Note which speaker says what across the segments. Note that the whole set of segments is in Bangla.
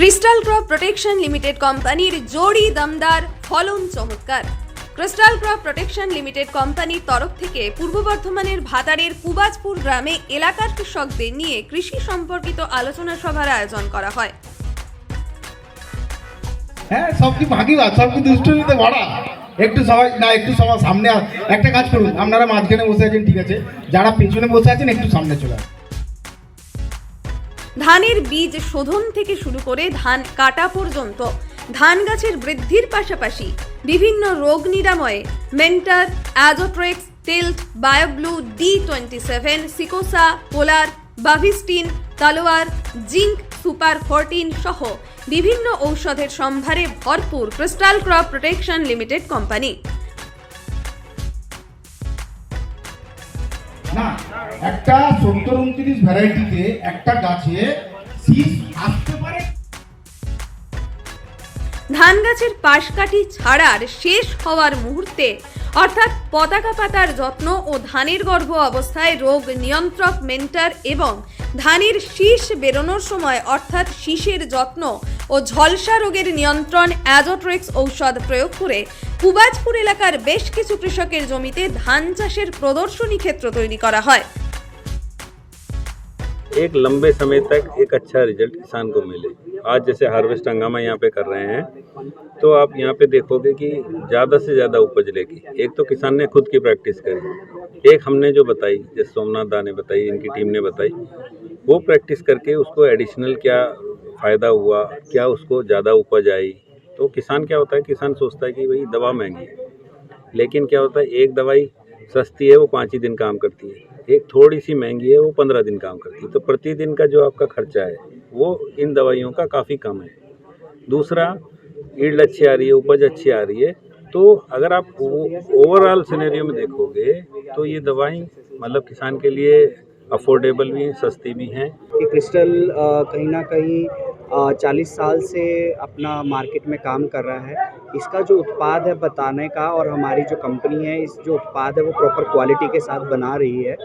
Speaker 1: ক্রিস্টাল ক্রপ প্রোটেকশন লিমিটেড কোম্পানির জোড়ি দমদার ফলন চমৎকার। ক্রিস্টাল ক্রপ প্রোটেকশন লিমিটেড কোম্পানির তরফ থেকে পূর্ব বর্ধমানের ভাতারের কুবাজপুর গ্রামে এলাকার কৃষকদের নিয়ে কৃষি সম্পর্কিত আলোচনা সভার আয়োজন করা হয়।
Speaker 2: হ্যাঁ সব কি ভাগিবাদ সব কি দুষ্টুমিতে ভরা একটু সবাই না, একটু সবার সামনে একটা কাজ করুন, আপনারা মাঝখানে বসে আছেন, ঠিক আছে। যারা পেছনে বসে আছেন, একটু সামনে চলে আসুন।
Speaker 1: ধানের বীজ শোধন থেকে শুরু করে ধান কাটা পর্যন্ত, ধান গাছের বৃদ্ধির পাশাপাশি বিভিন্ন রোগ নিরাময়ে, Mentor, অ্যাজোট্রেক্স, Tilt বায়োব্লু D twenty seven, সিকোসা, Polar, Bavistin, Talwar, zinc, super fourteen সহ বিভিন্ন ঔষধের সম্ভারে ভরপুর Crystal Crop Protection Limited company.
Speaker 2: না, একটা সত্তর উনত্রিশ ভ্যারাইটিতে একটা গাছে শীষ আসতে পারে।
Speaker 1: ধান গাছের পাশ কাঠি ছাড়ার শেষ হওয়ার মুহূর্তে, অর্থাৎ পতাকা পাতার যত্ন ও ধানের গর্ভ অবস্থায় রোগ নিয়ন্ত্রক মেন্টার এবং ধানের শীষ বেরোনোর সময়, অর্থাৎ শীষের যত্ন ও ঝলসা রোগের নিয়ন্ত্রণ অ্যাজোট্রেক্স ঔষধ প্রয়োগ করে কুবাজপুর এলাকার বেশ কিছু কৃষকের জমিতে ধান চাষের প্রদর্শনী ক্ষেত্র তৈরি করা হয়
Speaker 3: एक लंबे समय तक एक अच्छा रिजल्ट किसान को मिले आज जैसे हार्वेस्ट हंगामा यहाँ पे कर रहे हैं तो आप यहाँ पे देखोगे कि ज़्यादा से ज़्यादा उपज लेगी एक तो किसान ने खुद की प्रैक्टिस करी एक हमने जो बताई जैसे सोमनाथ दा ने बताई इनकी टीम ने बताई वो प्रैक्टिस करके उसको एडिशनल क्या फ़ायदा हुआ क्या उसको ज़्यादा उपज आई तो किसान क्या होता है, किसान सोचता है कि भाई दवा महँगी है। लेकिन क्या होता है, एक दवाई सस्ती है, वो पाँच ही दिन काम करती है। एक थोड़ी सी महँगी है, वो पंद्रह दिन काम करती है। तो प्रतिदिन का जो आपका खर्चा है, वो इन दवाइयों का काफ़ी कम है। दूसरा ईल्ड अच्छी आ रही है, उपज अच्छी आ रही है। तो अगर आप ओवरऑल सिनेरियो में देखोगे तो ये दवाई मतलब किसान के लिए अफोर्डेबल भी हैं, सस्ती भी हैं।
Speaker 4: कि क्रिस्टल कहीं ना कहीं चालीस साल से अपना मार्केट में काम कर रहा है। इसका जो उत्पाद है बताने का और हमारी जो कंपनी है, इस जो उत्पाद है वो प्रॉपर क्वालिटी के साथ बना रही है।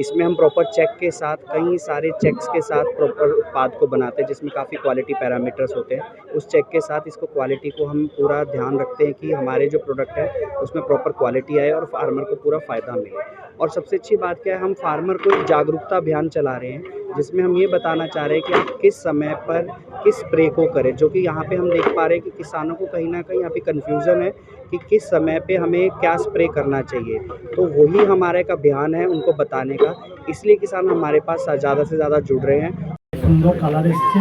Speaker 4: इसमें हम प्रॉपर चेक के साथ, कई सारे चेक्स के साथ प्रॉपर उत्पाद को बनाते हैं, जिसमें काफ़ी क्वालिटी पैरामीटर्स होते हैं। उस चेक के साथ इसको क्वालिटी को हम पूरा ध्यान रखते हैं कि हमारे जो प्रोडक्ट है, उसमें प्रॉपर क्वालिटी आए और फार्मर को पूरा फ़ायदा मिले। और सबसे अच्छी बात क्या है, हम फार्मर को जागरूकता अभियान चला रहे हैं। जिसमें हम ये बताना चाह रहे हैं कि आप किस समय पर किस स्प्रे को करें जो कि यहाँ पे हम देख पा रहे हैं कि किसानों को कहीं ना कहीं यहाँ पे कन्फ्यूज़न है कि किस समय पे हमें क्या स्प्रे करना चाहिए तो वही हमारा एक अभियान है उनको बताने का इसलिए किसान हमारे पास ज़्यादा से ज़्यादा जुड़ रहे हैं
Speaker 5: সুন্দর কালার এসছে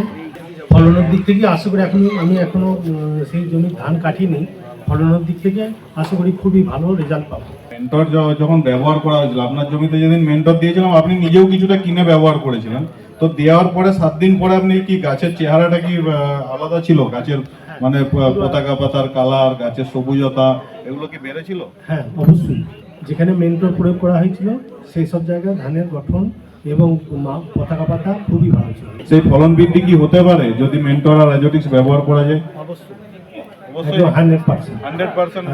Speaker 5: ফলনের দিক থেকে আশা করি এখন আমি এখনো উম, সেই জমি ধান কাটিনি ফলনের দিক থেকে আশা করি খুবই ভালো রেজাল্ট পাবো
Speaker 6: মেন্টর যখন ব্যবহার করা হয়েছিল আপনার জমিতে যেদিন মেন্টর দিয়েছিলাম আপনি নিজেও কিছুটা কিনে ব্যবহার করেছিলেন। তো দেওয়ার পরে সাত দিন পরে আপনি কি গাছের চেহারাটা কি আলাদা ছিল? গাছের মানে পতাকা পাতার কালার গাছের সবুজতা এগুলো কি বেড়েছিল?
Speaker 5: হ্যাঁ অবশ্যই। যেখানে মেন্টর প্রয়োগ করা হয়েছিল সেই সব জায়গায় ধানের গঠন এবং পতাকা পাতা খুবই ভালো ছিল।
Speaker 6: সেই ফলন বৃদ্ধি কি হতে পারে যদি মেন্টর আর ব্যবহার করা যায়?
Speaker 5: অবশ্যই।
Speaker 6: অবশ্যই।
Speaker 5: Hundred percent
Speaker 6: hundred percent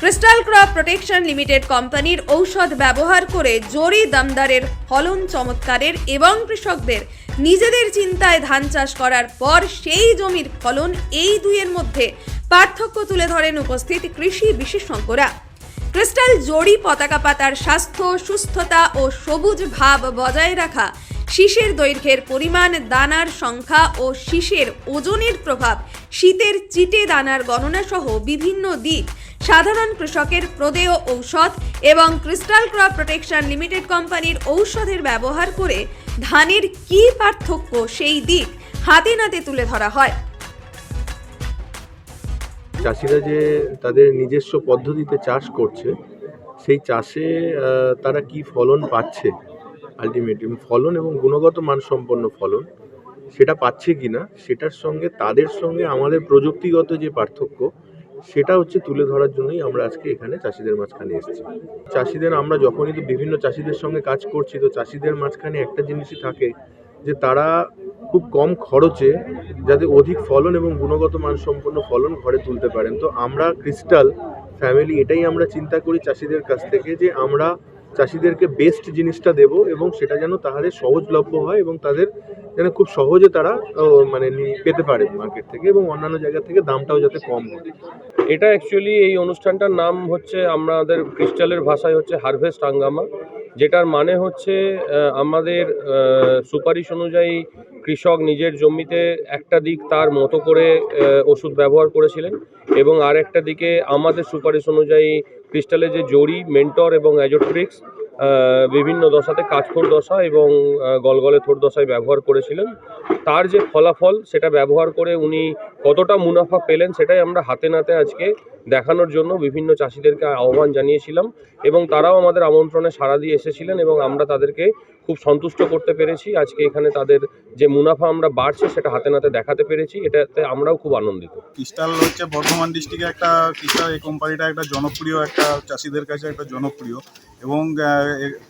Speaker 1: Crystal Crop Protection Limited কোম্পানির ঔষধ ব্যবহার করে জরি দমদারের ফলন চমৎকারের এবং কৃষকদের নিজেদের চিন্তায় ধান চাষ করার পর সেই জমির ফলন এই দুইয়ের মধ্যে পার্থক্য তুলে ধরেন উপস্থিত কৃষি বিশেষজ্ঞরা। ক্রিস্টাল জরি পতাকা পাতার স্বাস্থ্য, সুস্থতা ও সবুজ ভাব বজায় রাখা শীষের দৈর্ঘ্যের পরিমাণ, দানার সংখ্যা ও শীষের ওজনের প্রভাব, শীতের চিটে দানার গণনা সহ বিভিন্ন দিক। সাধারণ কৃষকের প্রদেয় ঔষধ এবং ক্রিস্টাল ক্রপ প্রোটেকশন লিমিটেড কোম্পানির ঔষধের ব্যবহার করে ধানের কি পার্থক্য সেই দিক হাতে নাতে তুলে ধরা হয়।
Speaker 7: চাষিরা যে তাদের নিজস্ব পদ্ধতিতে চাষ করছে, সেই চাষে তারা কি ফলন পাচ্ছে? আলটিমেটলি ফলন এবং গুণগত মানসম্পন্ন ফলন, সেটা পাচ্ছে কি না, সেটার সঙ্গে, তাদের সঙ্গে আমাদের প্রযুক্তিগত যে পার্থক্য, সেটা হচ্ছে তুলে ধরার জন্যই আমরা আজকে এখানে চাষিদের মাঝখানে এসেছি। চাষিদের, আমরা যখনই তো বিভিন্ন চাষিদের সঙ্গে কাজ করছি, তো চাষিদের মাঝখানে একটা জিনিসই থাকে যে তারা খুব কম খরচে যাতে অধিক ফলন এবং গুণগত মানসম্পন্ন ফলন ঘরে তুলতে পারেন। তো আমরা ক্রিস্টাল ফ্যামিলি, এটাই আমরা চিন্তা করি চাষিদের কাছ থেকে যে আমরা চাষিদেরকে বেস্ট জিনিসটা দেব এবং সেটা যেন তাদের সহজলভ্য হয় এবং তাদের যেন খুব সহজে তারা মানে পেতে পারে মার্কেট থেকে এবং অন্যান্য জায়গা থেকে দামটাও যাতে কম হয়।
Speaker 8: এটা অ্যাকচুয়ালি এই অনুষ্ঠানটার নাম হচ্ছে, আমাদের ক্রিস্টালের ভাষায় হচ্ছে হারভেস্ট হাঙ্গামা যেটার মানে হচ্ছে আমাদের সুপারিশ অনুযায়ী কৃষক নিজের জমিতে একটা দিক তার মতো করে ওষুধ ব্যবহার করেছিলেন এবং আর একটা দিকে আমাদের সুপারিশ অনুযায়ী ক্রিস্টালের যে জড়ি মেন্টর এবং অ্যাজোট্রিক্স বিভিন্ন দশাতে কাঠখোর দশা এবং গলগলে থোর দশায় ব্যবহার করেছিলেন। তার যে ফলাফল সেটা ব্যবহার করে উনি কতটা মুনাফা পেলেন সেটাই আমরা হাতে নাতে আজকে দেখানোর জন্য বিভিন্ন চাষিদেরকে আহ্বান জানিয়েছিলাম এবং তারাও আমাদের আমন্ত্রণে সাড়া দিয়ে এসেছিলেন এবং আমরা তাদেরকে খুব সন্তুষ্ট করতে পেরেছি। আজকে এখানে তাদের যে মুনাফা আমরা বাড়ছে, সেটা হাতে নাতে দেখাতে পেরেছি। এটাতে আমরাও খুব আনন্দিত।
Speaker 6: ক্রিস্টাল হচ্ছে বর্ধমান ডিস্ট্রিক্টে একটা, ক্রিস্টাল এই কোম্পানিটা একটা জনপ্রিয়, একটা চাষিদের কাছে একটা জনপ্রিয়। এবং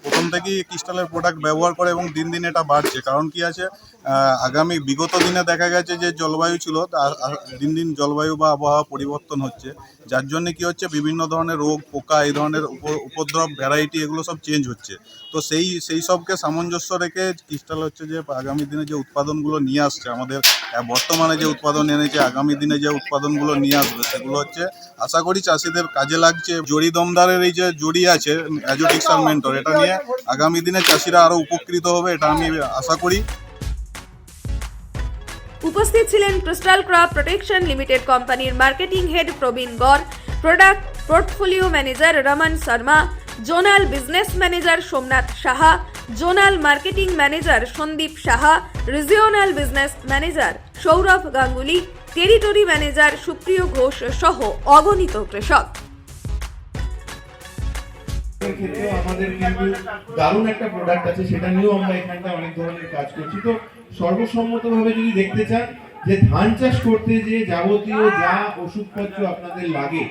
Speaker 6: প্রথম থেকেই ক্রিস্টালের প্রোডাক্ট ব্যবহার করে এবং দিন দিন এটা বাড়ছে। কারণ কি আছে আগামী বিগত দিনে দেখা গেছে যে জলবায়ু ছিল দিন দিন জলবায়ু বা আবহাওয়া পরিবর্তন হচ্ছে। যার জন্য কি হচ্ছে, বিভিন্ন ধরনের রোগ, পোকা, এই ধরনের উপ- উপদ্রব ভ্যারাইটি এগুলো সব চেঞ্জ হচ্ছে। তো সেই সেই সবকে সামঞ্জস্য রেখে ক্রিস্টাল হচ্ছে যে, আগামী দিনে যে উৎপাদনগুলো নিয়ে আসছে, আমাদের বর্তমানে যে উৎপাদন এনেছে, আগামী দিনে যে উৎপাদনগুলো নিয়ে আসবে, সেগুলো হচ্ছে, আশা করি চাষিদের কাজে লাগছে। জড়ি দমদারের এই যে জড়ি আছে অ্যাজোটিক্স আর মেন্টর এটা নিয়ে আগামী দিনে চাষিরা আরও উপকৃত হবে এটা আমি আশা করি।
Speaker 1: উপস্থিত ছিলেন ক্রিস্টাল ক্রপ প্রোটেকশন লিমিটেড কোম্পানির marketing head Praveen Gaur product portfolio manager Raman Sharma zonal business manager Somnath Saha zonal marketing manager Sandeep Saha regional business manager Sourav Ganguly territory manager Supriyo Ghosh সহ অগণিত কৃষক।
Speaker 9: এর ক্ষেত্রেও আমাদের কিন্তু দারুণ একটা প্রোডাক্ট আছে, সেটা নিয়েও আমরা এখানটা অনেক ধরনের কাজ করছি। তো সর্বসম্মতভাবে যদি দেখতে চান যে ধান চাষ করতে যে যাবতীয় যা ওষুধপত্র আপনাদের লাগে